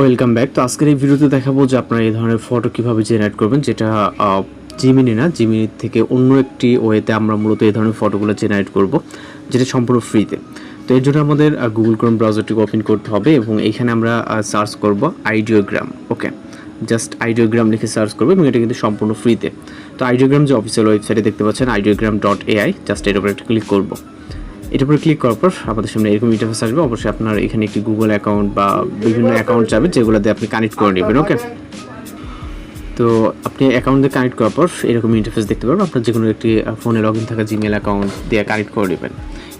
Welcome back তো আজকের এই ভিডিওতে দেখাবো যে আপনারা এই ধরনের ফটো কীভাবে জেনারেট করবেন, যেটা জিমিনি না জিমিনি থেকে অন্য একটি ওয়েতে আমরা মূলত এই ধরনের ফটোগুলো জেনারেট করব, যেটা সম্পূর্ণ ফ্রিতে তো এর জন্য আমাদের গুগল ক্রোম ব্রাউজারটিকে ওপেন করতে হবে এবং এইখানে আমরা সার্চ করব আইডিওগ্রাম ওকে জাস্ট আইডিওগ্রাম লিখে সার্চ করব এবং এটা কিন্তু সম্পূর্ণ ফ্রিতে তো আইডিওগ্রাম যে অফিসিয়াল ওয়েবসাইটে দেখতে পাচ্ছেন আইডিওগ্রাম ডট এআই জাস্ট এর উপরে একটা ক্লিক করব। এটার উপরে ক্লিক করার পর আমাদের সামনে এরকম ইন্টারফেস আসবে। অবশ্যই আপনার এখানে একটি গুগল অ্যাকাউন্ট বা বিভিন্ন অ্যাকাউন্ট যাবে যেগুলো দিয়ে আপনি কানেক্ট করে নেবেন ওকে তো আপনি অ্যাকাউন্টে কানেক্ট করার পর এরকম ইন্টারফেস দেখতে পারবেন। আপনার যে কোনো একটি ফোনে লগ ইন থাকা জিমেল অ্যাকাউন্ট দিয়ে কানেক্ট করে নেবেন।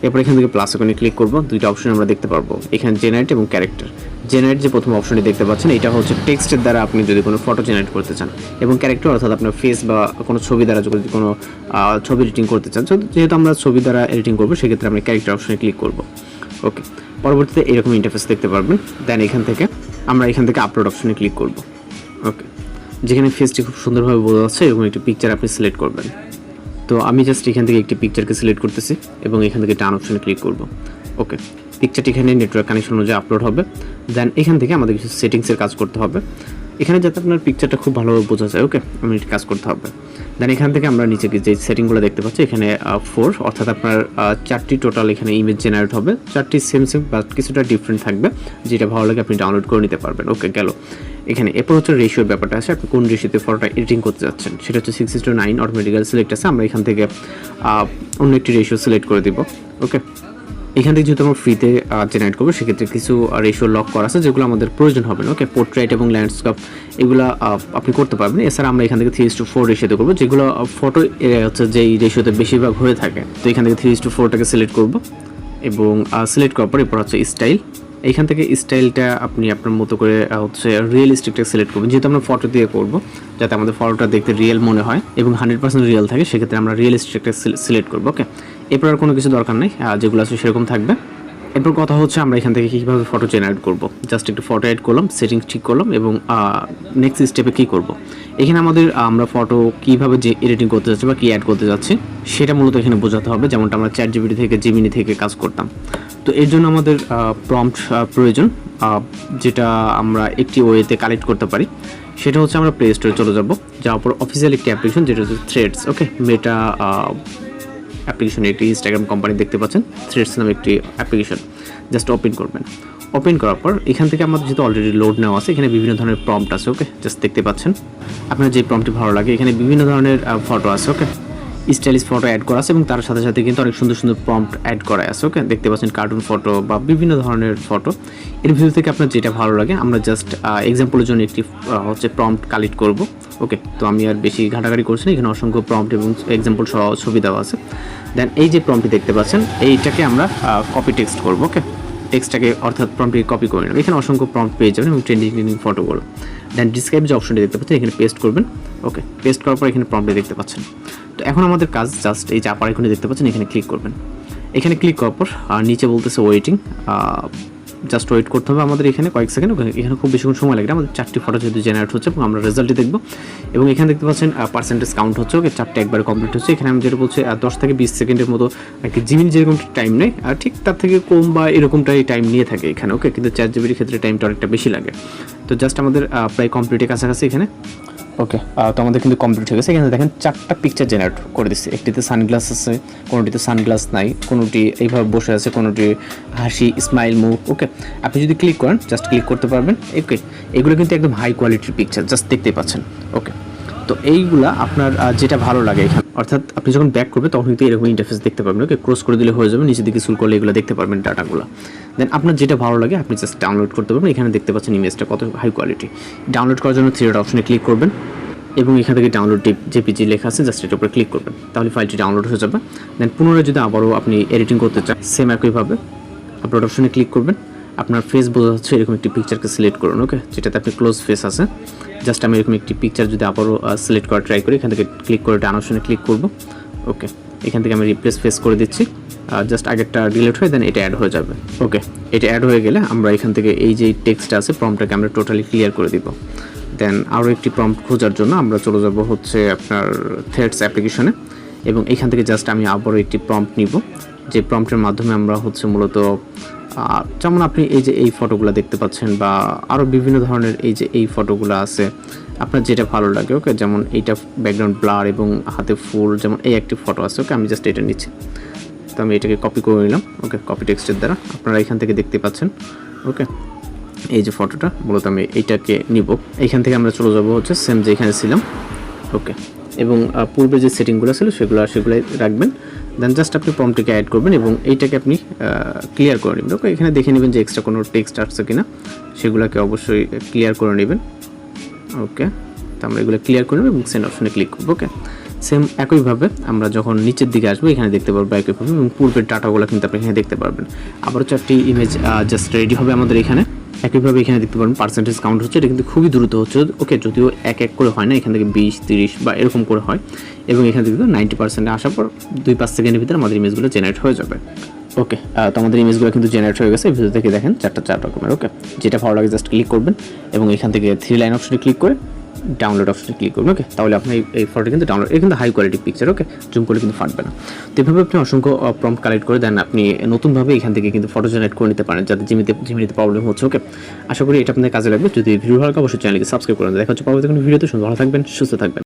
এরপর এখান থেকে প্লাস ওখানে ক্লিক করব। দুইটা অপশন আমরা দেখতে পারব। এখানে জেনারেট এবং ক্যারেক্টার জেনারেট যে প্রথম অপশনটি দেখতে পাচ্ছেন, এটা হচ্ছে টেক্সটের দ্বারা আপনি যদি কোনো ফটো জেনারেট করতে চান এবং ক্যারেক্টার অর্থাৎ আপনার ফেস বা কোনো ছবি দ্বারা যদি কোনো ছবি এডিটিং করতে চান। যেহেতু আমরা ছবি দ্বারা এডিটিং করব, সেক্ষেত্রে আমরা ক্যারেক্টার অপশনে ক্লিক করব। ওকে পরবর্তীতে এরকম ইন্টারফেস দেখতে পারবেন। দেন এখান থেকে আমরা এখান থেকে আপলোড অপশনে ক্লিক করব। ওকে যেখানে ফেসটি খুব সুন্দরভাবে বোঝা যাচ্ছে এরকম একটি পিকচার আপনি সিলেক্ট করবেন। তো আমি জাস্ট এখান থেকে একটি পিকচারকে সিলেক্ট করতেছি এবং এখান থেকে টান অপশনে ক্লিক করব। ওকে পিকচারটি এখানে নেটওয়ার্ক কানেকশন অনুযায়ী আপলোড হবে। দেন এখান থেকে আমাদের কিছু সেটিংসের কাজ করতে হবে। এখানে যাতে আপনার পিকচারটা খুব ভালোভাবে বোঝা যায় ওকে আমি কাজ করতে হবে। দেন এখান থেকে আমরা নিচে যে সেটিংগুলো দেখতে পাচ্ছি, এখানে ফোর অর্থাৎ আপনার চারটি টোটাল এখানে ইমেজ জেনারেট হবে। চারটি সেম সেম বা কিছুটা ডিফারেন্ট থাকবে, যেটা ভালো লাগে আপনি ডাউনলোড করে নিতে পারবেন। ওকে গেল। এখানে এরপর হচ্ছে রেশিওর ব্যাপারটা আছে, আপনি কোন রেশিওতে ফটোটা এডিটিং করতে যাচ্ছেন? সেটা হচ্ছে six two nine automatically select আছে। আমরা এখান থেকে অন্য একটি রেশিও সিলেক্ট করে দিব। ওকে এখান থেকে যেহেতু আমরা ফ্রিতে জেনারেট করব, সেক্ষেত্রে কিছু রেশিও লক করা আছে যেগুলো আমাদের প্রয়োজন হবে না ওকে পোর্ট্রেট এবং ল্যান্ডস্কেপ এগুলো আপনি করতে পারবেন। এছাড়া আমরা এখান থেকে থ্রি টু ফোর রেশিওতে করব, যেগুলো ফটো হচ্ছে যেই রেশিওতে বেশিরভাগ হয়ে থাকে। তো এখান থেকে থ্রি টু ফোরটাকে সিলেক্ট করব এবং সিলেক্ট করার পর এরপর হচ্ছে স্টাইল এইখান থেকে স্টাইলটা আপনি আপনার মতো করে হচ্ছে রিয়েলিস্টিকটা সিলেক্ট করবেন। যেহেতু আমরা ফটো দিয়ে করব, যাতে আমাদের ফটোটা দেখতে রিয়েল মনে হয় এবং হান্ড্রেড পার্সেন্ট রিয়েল থাকে, সেক্ষেত্রে আমরা রিয়েল রিয়েলিস্টিকটা সিলেক্ট করব ওকে এরপর আর কোনো কিছু দরকার নেই যেগুলো আছে সেরকম থাকবে। এরপর কথা হচ্ছে আমরা এখান থেকে কীভাবে ফটো জেনারেট করব। জাস্ট একটু ফটো অ্যাড করলাম সেটিংস ঠিক করলাম এবং নেক্সট স্টেপে কী করব। এখানে আমাদের আমরা ফটো কীভাবে যে এডিটিং করতে যাচ্ছি বা কী অ্যাড করতে যাচ্ছি, সেটা মূলত এখানে বোঝাতে হবে। যেমনটা আমরা চ্যাট জিবিটি থেকে জিমিনি থেকে কাজ করতাম। তো এর জন্য আমাদের প্রম্পট প্রয়োজন যেটা আমরা একটি ওয়েতে কালেক্ট করতে পারি। সেটা হচ্ছে আমরা প্লে স্টোরে চলে যাব। যাওয়ার পর অফিসিয়াল একটি অ্যাপ্লিকেশন যেটা হচ্ছে থ্রেডস ওকে মেটা অ্যাপ্লিকেশন একটি ইনস্টাগ্রাম কোম্পানি দেখতে পাচ্ছেন থ্রেডস নামে একটি অ্যাপ্লিকেশন জাস্ট ওপেন করবেন। ওপেন করার পর, এখান থেকে আমাদের যেহেতু অলরেডি লোড নেওয়া আছে, এখানে বিভিন্ন ধরনের প্রম্পট আছে ওকে জাস্ট দেখতে পাচ্ছেন। আপনার যে প্রম্পটি ভালো লাগে, এখানে বিভিন্ন ধরনের ফটো আছে ওকে স্টাইলিশ ফটো অ্যাড করা আছে এবং তার সাথে সাথে কিন্তু অনেক সুন্দর সুন্দর প্রম্পট অ্যাড করা আছে ওকে দেখতে পাচ্ছেন কার্টুন ফটো বা বিভিন্ন ধরনের ফটো এর ভিতর থেকে আপনার যেটা ভালো লাগে, আমরা জাস্ট এক্সাম্পলের জন্য একটি হচ্ছে প্রম্পট কালেক্ট করব। ওকে, তো আমি আর বেশি ঘাটাঘাটি করছি না, এখানে অসংখ্য প্রম্পট এবং এক্সাম্পল সহ ছবি দেওয়া আছে। দেন এই যে প্রম্পটি দেখতে পাচ্ছেন, এইটাকে আমরা কপি টেক্সট করব, ওকে? টেক্সটটাকে অর্থাৎ প্রম্পটকে কপি করে নেব। এখানে অসংখ্য প্রম্পট পেয়ে যাবেন এবং ট্রেন্ডিং ট্রেন্ডিং ফটোগুলো দেন ডিসক্রাইব যে অপশনটি দেখতে পাচ্ছেন, এখানে পেস্ট করবেন, ওকে? পেস্ট করার পর এখানে প্রম্পটে দেখতে পাচ্ছেন। তো এখন আমাদের কাজ জাস্ট এই যে আপার এখানে দেখতে পাচ্ছেন, এখানে ক্লিক করবেন। এখানে ক্লিক করার পর আর নিচে বলতেছে ওয়েটিং জাস্ট ওয়েট করতে হবে আমাদের এখানে কয়েক সেকেন্ড এখানে খুব বেশিক্ষণ সময় লাগে আমাদের চারটি ফটো যেহেতু জেনারেট হচ্ছে, এবং আমরা রেজাল্টটি দেখব। এবং এখানে দেখতে পাচ্ছেন পার্সেন্টেজ কাউন্ট হচ্ছে, ওকে, চারটে একবারে কমপ্লিট হচ্ছে। এখানে আমি যেটা বলছি দশ থেকে বিশ সেকেন্ডের মতো কি জিমিন যেরকম টাইম নেই আর ঠিক তার থেকে কম বা এরকমটাই টাইম নিয়ে থাকে এখানে, ওকে, কিন্তু চার জিবির ক্ষেত্রে টাইমটা অনেকটা বেশি লাগে। তো জাস্ট আমাদের প্রায় কমপ্লিটের কাছাকাছি এখানে। ওকে তো আমাদের কিন্তু কমপ্লিট হয়ে গেছে। এখানে দেখেন চারটা পিকচার জেনারেট করে দিচ্ছে। একটিতে সানগ্লাস আছে, কোনোটিতে সানগ্লাস নাই, কোনোটি এইভাবে বসে আছে, কোনোটি হাসি স্মাইল মুখ ওকে আপনি যদি ক্লিক করেন জাস্ট ক্লিক করতে পারবেন ওকে এগুলো কিন্তু একদম হাই কোয়ালিটির পিকচার জাস্ট দেখতেই পাচ্ছেন ওকে তো এইগুলা আপনার যেটা ভালো লাগে এখানে। অর্থাৎ আপনি যখন ব্যাক করবে, তখন কিন্তু এরকম ইন্টারফেস দেখতে পারবেন। ওকে ক্রস করে দিলে হয়ে যাবে, নিচের দিকে সুল করলে এগুলো দেখতে পারবেন ডাটাগুলো। দেন আপনার যেটা ভালো লাগে, আপনি জাস্ট ডাউনলোড করতে পারবেন। এখানে দেখতে পাচ্ছেন ইমেজটা কত হাই কোয়ালিটি ডাউনলোড করার জন্য থ্রি অপশনে ক্লিক করবেন এবং এখান থেকে ডাউনলোড জেপিজি লেখা আছে জাস্ট এটার উপরে ক্লিক করবেন। তাহলে ফাইলটি ডাউনলোড হয়ে যাবে। দেন পুনরায় যদি আবারও আপনি এডিটিং করতে চান সেম একইভাবে আপলোড অপশনে ক্লিক করবেন। আপনার ফেস বোঝা যাচ্ছে এরকম একটি পিকচারকে সিলেক্ট করুন ওকে যেটাতে আপনি ক্লোজ ফেস আছে। জাস্ট আমি এরকম একটি পিকচার যদি আবারও সিলেক্ট করা ট্রাই করি, এখান থেকে ক্লিক করে ডান অপশনে ক্লিক করব ওকে এখান থেকে আমি রিপ্লেস ফেস করে দিচ্ছি। জাস্ট আগেরটা ডিলিট হয়ে দেন এটা অ্যাড হয়ে যাবে ওকে এটা অ্যাড হয়ে গেলে আমরা এখান থেকে এই যে টেক্সটটা আছে প্রমটাকে আমরা টোটালি ক্লিয়ার করে দিব। দেন আরও একটি প্রম্পট খোঁজার জন্য আমরা চলে যাব হচ্ছে আপনার থ্রেডস অ্যাপ্লিকেশনে এবং এখান থেকে জাস্ট আমি আবারও একটি প্রম্পট নিব। যে প্রম্পটের মাধ্যমে আমরা হচ্ছে মূলত যেমন আপনি এই যে এই ফটোগুলো দেখতে পাচ্ছেন বা আরও বিভিন্ন ধরনের এই যে এই ফটোগুলো আছে, আপনার যেটা ভালো লাগে, ওকে? যেমন এইটা ব্যাকগ্রাউন্ড ব্লার এবং হাতে ফুল, যেমন এই একটি ফটো আছে, ওকে? আমি জাস্ট এটা নিচ্ছি। তো আমি এটাকে কপি করে নিলাম, ওকে? কপি টেক্সটের দ্বারা। আপনারা এখান থেকে দেখতে পাচ্ছেন, ওকে? এই যে ফটোটা, মূলত আমি এইটাকে নিব। এইখান থেকে আমরা চলে যাব হচ্ছে সেম যে এখানে ছিলাম, ওকে? এবং পূর্বে যে সেটিংগুলো ছিল, সেগুলো, সেগুলোই রাখবেন। দেন জাস্ট আপনি প্রমটিকে অ্যাড করবেন এবং এইটাকে আপনি ক্লিয়ার করে নেবেন। ওকে এখানে দেখে নেবেন যে এক্সট্রা কোনো টেক্সট আসছে কি না সেগুলোকে অবশ্যই ক্লিয়ার করে নেবেন। ওকে তো আমরা এগুলো ক্লিয়ার করে নেব এবং সেন্ড অপশনে ক্লিক করব। ওকে সেম একইভাবে আমরা যখন নিচের দিকে আসব, এখানে দেখতে পারব একইভাবে এবং পূর্বের ডাটাগুলো কিন্তু আপনি এখানে দেখতে পারবেন। আবারও চারটি ইমেজ জাস্ট রেডি হবে আমাদের এখানে। একইভাবে এখানে দেখতে পারবেন পার্সেন্টেজ কাউন্ট হচ্ছে, এটা কিন্তু খুবই দ্রুত হচ্ছে। ওকে, যদিও এক এক করে হয় না, এখান থেকে বিশ, তিরিশ বা এরকম করে হয়। এবং এখান থেকে নাইনটি পার্সেন্টে আসার পর দুই পাঁচ সেকেন্ডের ভিতরে আমাদের ইমেজগুলো জেনারেট হয়ে যাবে। ওকে তো আমাদের ইমেজগুলো কিন্তু জেনারেট হয়ে গেছে। ভিডিও থেকে দেখেন চারটা চার রকমের, ওকে? যেটা ভালো লাগে জাস্ট ক্লিক করবেন এবং এখান থেকে থ্রি লাইন অপশনে ক্লিক করে ডাউনলোড অপশনে ক্লিক করবেন ওকে তাহলে আপনি এই- এই ফটো কিন্তু ডাউনলোড এটা কিন্তু high quality picture okay zoom করলে কিন্তু ফাটবে না। তো এভাবে আপনি অসংখ্য প্রম্পট কালেক্ট করে দেন, আপনি নতুনভাবে এখান থেকে কিন্তু ফটো জেনারেট করে নিতে পারেন, যাতে জিমিতে জিমিতে প্রবলেম হচ্ছে ওকে আশা করি এটা আপনাদের কাজে লাগবে। যদি ভিডিও ভালো অবশ্যই চ্যানেলকে সাবস্ক্রাইব করে দেখা হচ্ছে পরবর্তী কোনো ভিডিওতে সুন্দর ভালো থাকবেন, সুস্থ থাকবেন।